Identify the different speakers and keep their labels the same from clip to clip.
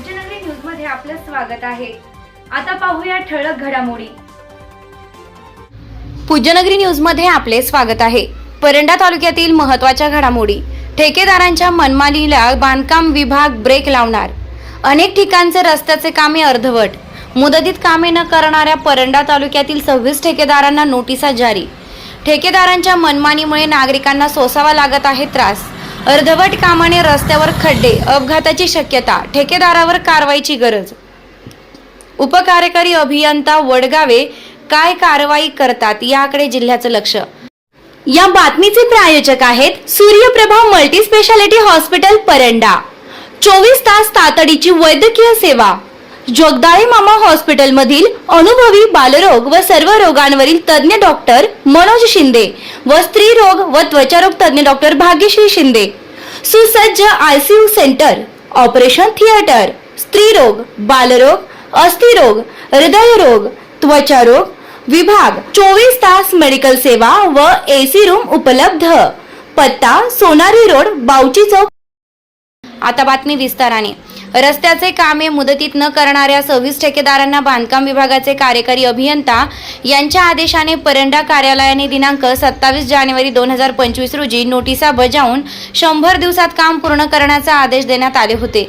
Speaker 1: पूज्यनगरी न्यूजमध्ये आपलं स्वागत आहे. आता पाहूया ठळक घडामोडी. पूज्यनगरी न्यूजमध्ये आपले स्वागत आहे. परंडा तालुक्यातील महत्त्वाच्या घडामोडी. ठेकेदारांच्या मनमानीला बांधकाम विभाग ब्रेक लावणार. अनेक ठिकाणचे रस्त्याचे कामे अर्धवट. मुदतीत कामे न करणाऱ्या परंडा तालुक्यातील सव्वीस ठेकेदारांना नोटिसा जारी. ठेकेदारांच्या मनमानीमुळे नागरिकांना सोसावा लागत आहे त्रास. अर्धवट कामाने रस्त्यावर खड्डे अपघाताची शक्यता ठेकेदारावर कारवाईची गरज. उपकार्यकारी अभियंता वडगावे काय कारवाई करतात याकडे जिल्ह्याचं लक्ष. या बातमीचे प्रायोजक आहेत Suryaprabha multi speciality hospital Paranda. चोवीस तास तातडीची वैद्यकीय सेवा. जोगदाळे मामा हॉस्पिटल मधील अनुभवी बालरोग व सर्व रोगांवरील तज्ञ डॉक्टर मनोज शिंदे व स्त्री रोग व त्वचारोग तज्ञ डॉक्टर भाग्यश्री शिंदे. सुसज्ज आयसीयू सेंटर ऑपरेशन थिएटर स्त्रीरोग बालरोग अस्थिरोग हृदयरोग त्वचारोग विभाग चोवीस तास मेडिकल सेवा व एसी रूम उपलब्ध. पत्ता सोनारी रोड बावची चौक. आता बातमी विस्ताराने. रस्त्याचे कामे मुदतीत न करणाऱ्या सव्वीस ठेकेदारांना बांधकाम विभागाचे कार्यकारी अभियंता यांच्या आदेशाने परंडा कार्यालयाने दिनांक सत्तावीस जानेवारी दोन हजार पंचवीस रोजी नोटिसा बजावून शंभर दिवसात काम पूर्ण करण्याचा आदेश देण्यात आले होते.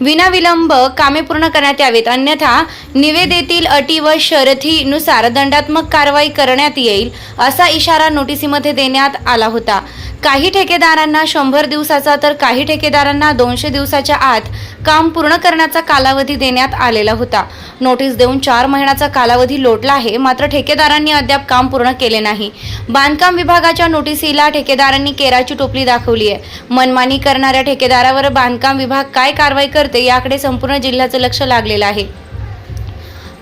Speaker 1: विनाविलंब कामे पूर्ण करण्यात यावेत. अन्यथा निवेदेतील अटी व शर्थीनुसार दंडात्मक कारवाई करण्यात येईल असा इशारा नोटिसीमध्ये देण्यात आला होता. काही ठेकेदारांना शंभर दिवसाचा तर काही ठेकेदारांना दोनशे दिवसाच्या आत काम पूर्ण करण्याचा कालावधी देण्यात आलेला होता. नोटीस देऊन चार महिन्याचा कालावधी लोटला आहे मात्र ठेकेदारांनी अद्याप काम पूर्ण केले नाही. बांधकाम विभागाच्या नोटिसीला ठेकेदारांनी केराची टोपली दाखवली आहे मनमानी करणाऱ्या ठेकेदारावर बांधकाम विभाग काय कारवाई कर करते. याकडे संपूर्ण जिल्ह्याचं लक्ष लागलेलं आहे.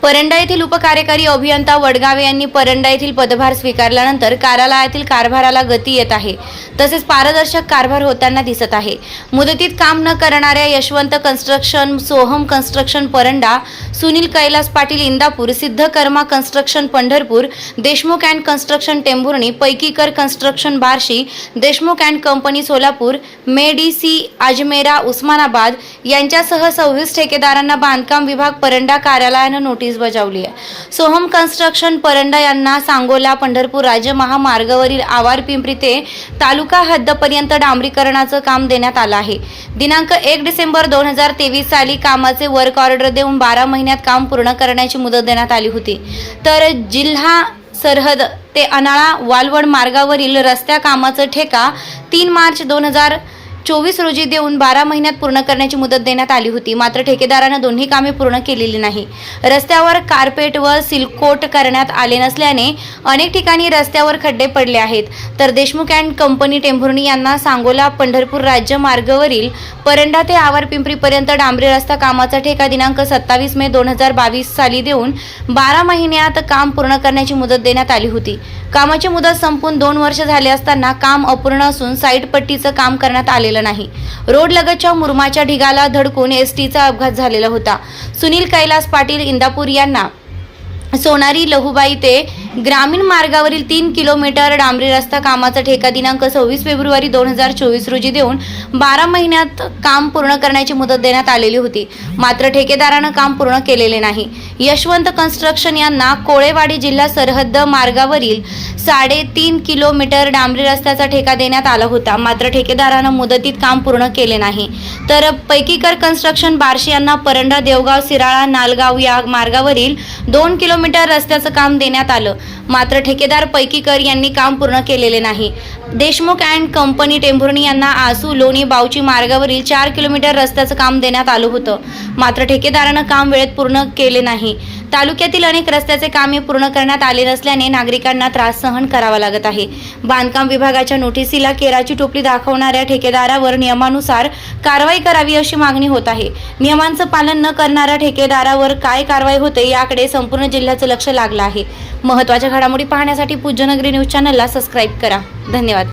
Speaker 1: परंडा येथील उपकार्यकारी अभियंता वडगावे यांनी परंडा येथील पदभार स्वीकारल्यानंतर कार्यालयातील कारभाराला गती येत आहे. तसेच पारदर्शक कारभार होताना दिसत आहे. मुदतीत काम न करणाऱ्या Yashwant construction Soham construction Paranda Sunil Kailas Patil Indapur Siddhakarma construction Pandharpur Deshmukh and construction Tembhurni Paikikar construction Barshi Deshmukh and company Solapur Medisi Ajmera Osmanabad यांच्यासह सव्वीस ठेकेदारांना बांधकाम विभाग परंडा कार्यालयानं नोटीस बजावली आहे. सोहम कन्स्ट्रक्शन परंडा यांना सांगोला पंढरपूर राज्य महामार्गावरील आवार पिंपरी ते तालुका हद्दपर्यंत डांबरीकरणाचं काम देण्यात आलं आहे. दिनांक एक डिसेंबर दोन हजार तेवीस साली कामाचे वर्क ऑर्डर देऊन बारा महिन्यात काम पूर्ण करण्याची मुदत देण्यात आली होती. तर जिल्हा सरहद ते अनाळा वालवड मार्गावरील रस्त्या कामाचं ठेका तीन मार्च दोन हजार चोवीस रोजी देऊन बारा महिन्यात पूर्ण करण्याची मुदत देण्यात आली होती. मात्र ठेकेदारानं दोन्ही कामे पूर्ण केलेली नाही. रस्त्यावर कार्पेट व सिलकोट करण्यात आले नसल्याने अनेक ठिकाणी रस्त्यावर खड्डे पडले आहेत. तर देशमुख अँड कंपनी टेंभुर्णी यांना सांगोला पंढरपूर राज्य मार्गावरील परंडा ते आवार पिंपरीपर्यंत डांबरी रस्ता कामाचा ठेका दिनांक सत्तावीस मे दोन हजार बावीस साली देऊन बारा महिन्यात काम पूर्ण करण्याची मुदत देण्यात आली होती. कामाची मुदत संपून दोन वर्ष झाले असताना काम अपूर्ण असून साईट पट्टीचं काम करण्यात आले आलेलं नाही. रोड लगतच्या मुरमाच्या ढिगाला धडकून एस टीचा अपघात झालेला होता. सुनील कैलास पाटील इंदापूर यांना सोनारी लहुबाई ते ग्रामीण मार्गावरील तीन किलोमीटर डांबरी रस्ता कामाचा ठेका दिनांक सव्वीस फेब्रुवारी दोन हजार चोवीस रोजी देऊन बारा महिन्यात काम पूर्ण करण्याची मुदत देण्यात आलेली होती. मात्र ठेकेदारानं काम पूर्ण केलेले नाही. यशवंत कन्स्ट्रक्शन यांना कोळेवाडी जिल्हा सरहद्द मार्गावरील साडेतीन किलोमीटर डांबरी रस्त्याचा ठेका देण्यात आला होता. मात्र ठेकेदारानं मुदतीत काम पूर्ण केले नाही. तर पैकीकर कन्स्ट्रक्शन बार्शी यांना परंडा देवगाव सिराळा नालगाव या मार्गावरील दोन किलोमीटर रस्त्याचं काम देण्यात आलं. मात्र ठेकेदार पैकीकर यांनी काम पूर्ण केलेले नाही. देशमुख अँड कंपनी टेंभुर्णी यांना आसू लोणी बावची मार्गावरील चार किलोमीटर रस्त्याचं काम देण्यात आलं होतं. मात्र ठेकेदारानं काम वेळेत पूर्ण केले नाही. तालुक्यातील अनेक रस्त्याचे कामे पूर्ण करण्यात आले नसल्याने नागरिकांना त्रास सहन करावा लागत आहे. बांधकाम विभागाच्या नोटिसीला केराची टोपली दाखवणाऱ्या ठेकेदारावर नियमानुसार कारवाई करावी अशी मागणी होत आहे. नियमांचं पालन न करणाऱ्या ठेकेदारावर काय कारवाई होते याकडे संपूर्ण जिल्ह्याचं लक्ष लागलं आहे. महत्त्वाच्या घडामोडी पाहण्यासाठी पूज्यनगरी न्यूज चॅनलला सबस्क्राईब करा. धन्यवाद.